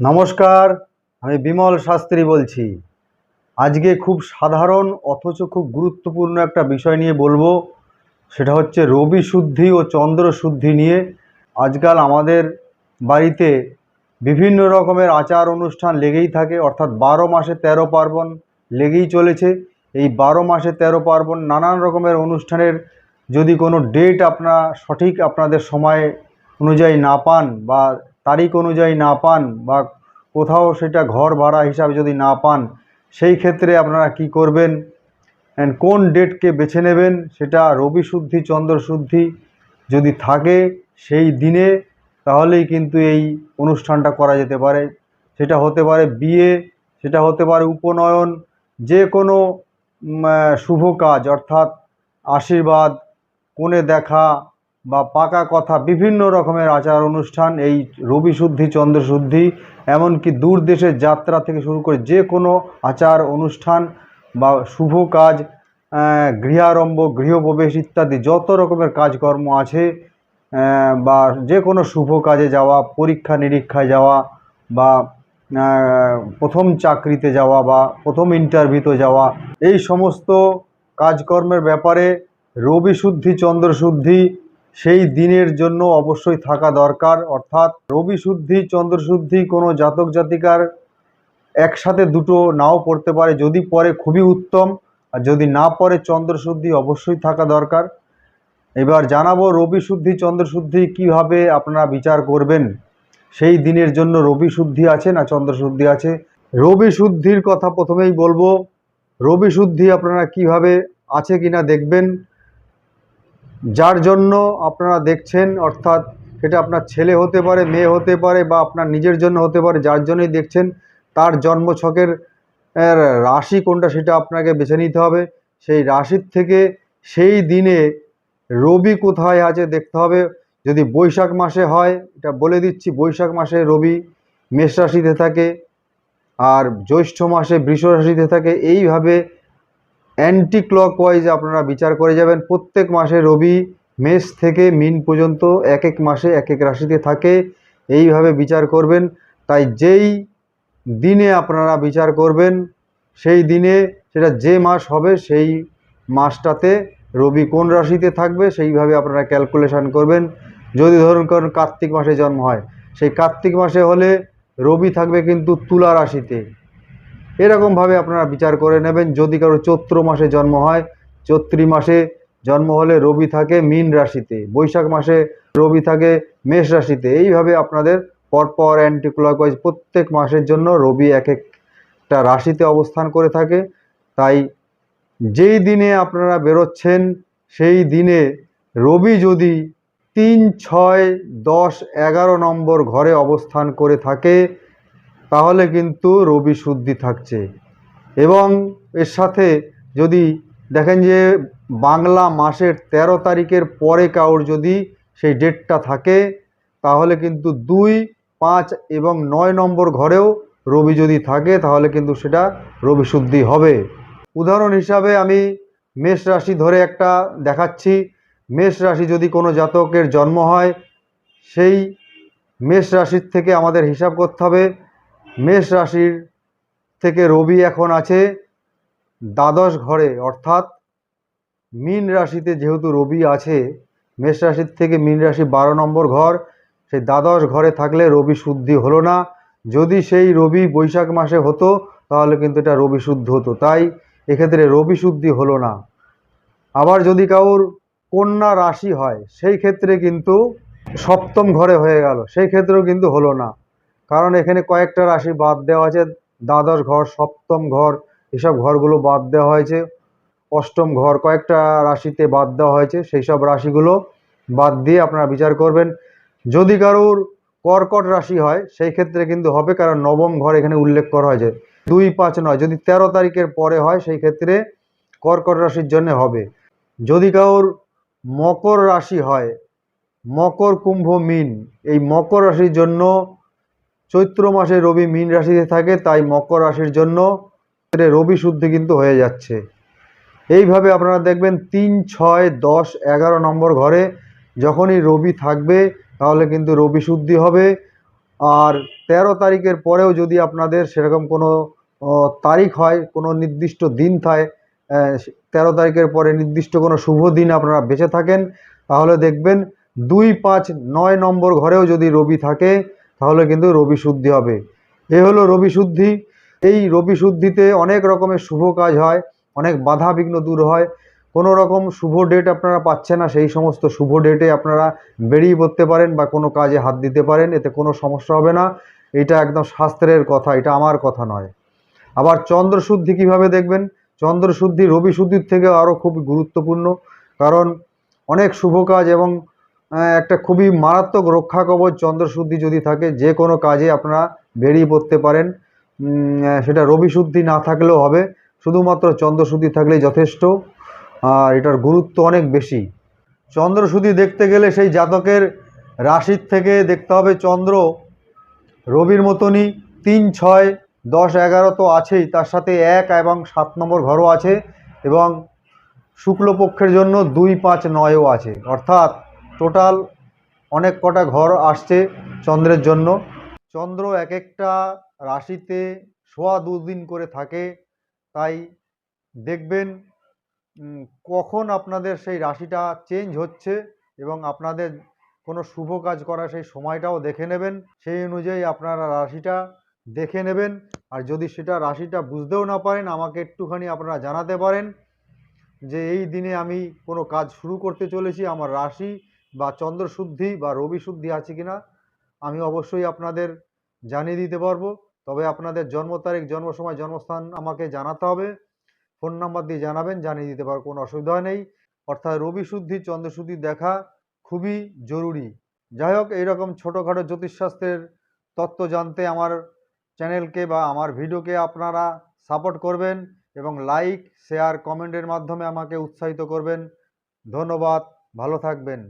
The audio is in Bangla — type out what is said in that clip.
নমস্কার, আমি বিমল শাস্ত্রী বলছি। আজকে খুব সাধারণ, অথচ খুব গুরুত্বপূর্ণ একটা বিষয় নিয়ে বলব। সেটা হচ্ছে রবি শুদ্ধি ও চন্দ্র শুদ্ধি নিয়ে। আজকাল আমাদের বাড়িতে বিভিন্ন রকমের আচার অনুষ্ঠান লেগেই থাকে, অর্থাৎ বারো মাসে তেরো পার্বণ লেগেই চলেছে। এই বারো মাসে তেরো পার্বণ নানান রকমের অনুষ্ঠানের যদি কোনো ডেট আপনার সঠিক আপনাদের সময় অনুযায়ী না পান বা তারিখ অনুযায়ী না পান বা কোথাও সেটা ঘর ভাড়া হিসাবে যদি না পান, সেই ক্ষেত্রে আপনারা কি করবেন? অ্যান্ড কোন ডেটকে বেছে নেবেন? সেটা রবি শুদ্ধি, চন্দ্র শুদ্ধি যদি থাকে সেই দিনে, তাহলেই কিন্তু এই অনুষ্ঠানটা করা যেতে পারে। সেটা হতে পারে বিয়ে, সেটা হতে পারে উপনয়ন, যে কোনো শুভ কাজ, অর্থাৎ আশীর্বাদ, কোণে দেখা বা পাকা কথা বিভিন্ন রকমের আচার অনুষ্ঠান, এই রবি শুদ্ধি, চন্দ্র শুদ্ধি, এমনকি দূর দেশের যাত্রা থেকে শুরু করে যে কোনো আচার অনুষ্ঠান বা শুভ কাজ গৃহারম্ভ, গৃহপ্রবেশ ইত্যাদি যত রকমের কাজকর্ম আছে বা যে কোনো শুভ কাজে যাওয়া, পরীক্ষা নিরীক্ষায় যাওয়া বা প্রথম চাকরিতে যাওয়া বা প্রথম ইন্টারভিউতে যাওয়া, এই সমস্ত কাজকর্মের ব্যাপারে রবি শুদ্ধি, চন্দ্র শুদ্ধি সেই দিনের জন্য অবশ্যই থাকা দরকার। অর্থাৎ রবি শুদ্ধি, চন্দ্র শুদ্ধি কোনো জাতক জাতিকার একসাথে দুটো নাও পড়তে পারে। যদি পরে খুবই উত্তম। আর যদি না পরে চন্দ্রশুদ্ধি অবশ্যই থাকা দরকার। এবার জানাব রবি শুদ্ধি, চন্দ্র শুদ্ধি কীভাবে আপনারা বিচার করবেন? সেই দিনের জন্য রবি শুদ্ধি আছে না চন্দ্রশুদ্ধি আছে? রবি শুদ্ধির কথা প্রথমেই বলব। রবি শুদ্ধি আপনারা কীভাবে আছে কিনা দেখবেন। যার জন্য আপনারা দেখছেন, অর্থাৎ সেটা আপনার ছেলে হতে পারে, মেয়ে হতে পারে বা আপনার নিজের জন্য হতে পারে, যার জন্যই দেখছেন, তার জন্মছকের রাশি কোনটা সেটা আপনাকে বেছে নিতে হবে। সেই রাশির থেকে সেই দিনে রবি কোথায় আছে দেখতে হবে। যদি বৈশাখ মাসে হয়, এটা বলে দিচ্ছি, বৈশাখ মাসে রবি মেষ রাশিতে থাকে, আর জ্যৈষ্ঠ মাসে বৃষ রাশিতে থাকে, এইভাবে অ্যান্টি ক্লকওয়াইজ আপনারা বিচার করে যাবেন। প্রত্যেক মাসে রবি, মেষ থেকে মিন পর্যন্ত এক এক মাসে এক এক রাশিতে থাকে। এইভাবে বিচার করবেন। তাই যেই দিনে আপনারা বিচার করবেন, সেই দিনে সেটা যে মাস হবে, সেই মাসটাতে রবি কোন রাশিতে থাকবে, সেইভাবে আপনারা ক্যালকুলেশান করবেন। যদি ধরুন কারণ কার্তিক মাসে জন্ম হয়, সেই কার্তিক মাসে হলে রবি থাকবে কিন্তু তুলা রাশিতে। এরকমভাবে আপনারা বিচার করে নেবেন। যদি কারও চৈত্র মাসে জন্ম হয়, চৈত্রী মাসে জন্ম হলে রবি থাকে মীন রাশিতে, বৈশাখ মাসে রবি থাকে মেষ রাশিতে। এইভাবে আপনাদের পরপর অ্যান্টি ক্লকওয়াইজ প্রত্যেক মাসের জন্য রবি এক একটা রাশিতে অবস্থান করে থাকে। তাই যেই দিনে আপনারা বেরোচ্ছেন, সেই দিনে রবি যদি তিন, ছয়, দশ, এগারো নম্বর ঘরে অবস্থান করে থাকে তাহলে কিন্তু রবি শুদ্ধি থাকছে। এবং এর সাথে যদি দেখেন যে বাংলা মাসের ১৩ তারিখের পরে কাউর যদি সেই ডেটটা থাকে, তাহলে কিন্তু দুই, পাঁচ এবং নয় নম্বর ঘরেও রবি যদি থাকে, তাহলে কিন্তু সেটা রবি শুদ্ধি হবে। উদাহরণ হিসাবে আমি মেষ রাশি ধরে একটা দেখাচ্ছি। মেষ রাশি যদি কোনো জাতকের জন্ম হয়, সেই মেষ রাশির থেকে আমাদের হিসাব করতে হবে। মেষ রাশির থেকে রবি এখন আছে দ্বাদশ ঘরে, অর্থাৎ মীন রাশিতে যেহেতু রবি আছে, মেষ রাশির থেকে মীন রাশি বারো নম্বর ঘর, সেই দ্বাদশ ঘরে থাকলে রবি শুদ্ধি হলো না। যদি সেই রবি বৈশাখ মাসে হতো, তাহলে কিন্তু এটা রবি শুদ্ধ হতো। তাই এক্ষেত্রে রবি শুদ্ধি হলো না। আবার যদি কাউর কন্যা রাশি হয়, সেই ক্ষেত্রে কিন্তু সপ্তম ঘরে হয়ে গেল, সেই ক্ষেত্রেও কিন্তু হলো না। কারণ এখানে কয়েকটা রাশি বাদ দেওয়া আছে। দ্বাদশ ঘর, সপ্তম ঘর, এসব ঘরগুলো বাদ দেওয়া হয়েছে। অষ্টম ঘর কয়েকটা রাশিতে বাদ দেওয়া হয়েছে। সেই সব রাশিগুলো বাদ দিয়ে আপনারা বিচার করবেন। যদি কারোর কর্কট রাশি হয়, সেই ক্ষেত্রে কিন্তু হবে কারণ নবম ঘর এখানে উল্লেখ করা হয়েছে। দুই পাঁচ নয়, যদি তেরো তারিখের পরে হয়, সেই ক্ষেত্রে কর্কট রাশির জন্য হবে। যদি কারোর মকর রাশি হয়, মকর কুম্ভ মিন, এই মকর রাশির জন্য চৈত্র মাসে রবি মীন রাশিতে থাকে, তাই মকর রাশির জন্য রবি শুদ্ধি কিন্তু হয়ে যাচ্ছে। এইভাবে আপনারা দেখবেন তিন, ছয়, দশ, এগারো নম্বর ঘরে যখনই রবি থাকবে, তাহলে কিন্তু রবি শুদ্ধি হবে। আর তেরো তারিখের পরেও যদি আপনাদের সেরকম কোনো তারিখ হয়, কোনো নির্দিষ্ট দিন থাকে তেরো তারিখের পরে নির্দিষ্ট কোনো শুভ দিন আপনারা বেঁচে থাকেন, তাহলে দেখবেন দুই, পাঁচ, নয় নম্বর ঘরেও যদি রবি থাকে তাহলে কিন্তু রবি শুদ্ধি হবে। এ হলো রবি শুদ্ধি। এই রবি শুদ্ধিতে অনেক রকমের শুভ কাজ হয়, অনেক বাধা বিঘ্ন দূর হয়। কোনো রকম শুভ ডেট আপনারা পাচ্ছেন না, সেই সমস্ত শুভ ডেটে আপনারা বেরিয়ে পড়তে পারেন বা কোনো কাজে হাত দিতে পারেন, এতে কোনো সমস্যা হবে না। এটা একদম শাস্ত্রের কথা, এটা আমার কথা নয়। আবার চন্দ্র শুদ্ধি কীভাবে দেখবেন? চন্দ্র শুদ্ধি রবি শুদ্ধির থেকে আরও খুব গুরুত্বপূর্ণ। কারণ অনেক শুভ কাজ এবং একটা খুবই মারাত্মক রক্ষা কবচ চন্দ্র শুদ্ধি যদি থাকে, যে কোনো কাজে আপনারা বেরিয়ে পড়তে পারেন। সেটা রবি শুদ্ধি না থাকলেও হবে। শুধুমাত্র চন্দ্র শুদ্ধি থাকলেই যথেষ্ট। আর এটার গুরুত্ব অনেক বেশি। চন্দ্র শুদ্ধি দেখতে গেলে সেই জাতকের রাশির থেকে দেখতে হবে চন্দ্র রবির মতনই। তিন, ছয়, দশ, এগারো তো আছেই। তার সাথে এক এবং সাত নম্বর ঘরও আছে এবং শুক্লপক্ষের জন্য দুই, পাঁচ, নয়ও আছে। অর্থাৎ টোটাল অনেক কটা ঘর আসছে চন্দ্রের জন্য। চন্দ্র এক একটা রাশিতে সোয়া দুদিন করে থাকে। তাই দেখবেন কখন আপনাদের সেই রাশিটা চেঞ্জ হচ্ছে এবং আপনাদের কোনো শুভ কাজ করার সেই সময়টাও দেখে নেবেন। সেই অনুযায়ী আপনারা রাশিটা দেখে নেবেন। আর যদি সেটা রাশিটা বুঝতেও না পারেন, আমাকে একটুখানি আপনারা জানাতে পারেন যে এই দিনে আমি কোনো কাজ শুরু করতে চলেছি, আমার রাশি বা চন্দ্র শুদ্ধি বা রবি শুদ্ধি আছে কিনা, আমি অবশ্যই আপনাদের জানিয়ে দিতে পারব। তবে আপনাদের জন্ম তারিখ, জন্ম সময়, জন্মস্থান আমাকে জানাতে হবে। ফোন নাম্বার দিয়ে জানাবেন, জানিয়ে দিতে পারব, কোনো অসুবিধা নেই। অর্থাৎ রবি শুদ্ধি, চন্দ্র শুদ্ধি দেখা খুবই জরুরি। যাই হোক, এইরকম ছোটোখাটো জ্যোতিষশাস্ত্রের তত্ত্ব জানতে আমার চ্যানেলকে বা আমার ভিডিওকে আপনারা সাপোর্ট করবেন এবং লাইক, শেয়ার, কমেন্টের মাধ্যমে আমাকে উৎসাহিত করবেন। ধন্যবাদ, ভালো থাকবেন।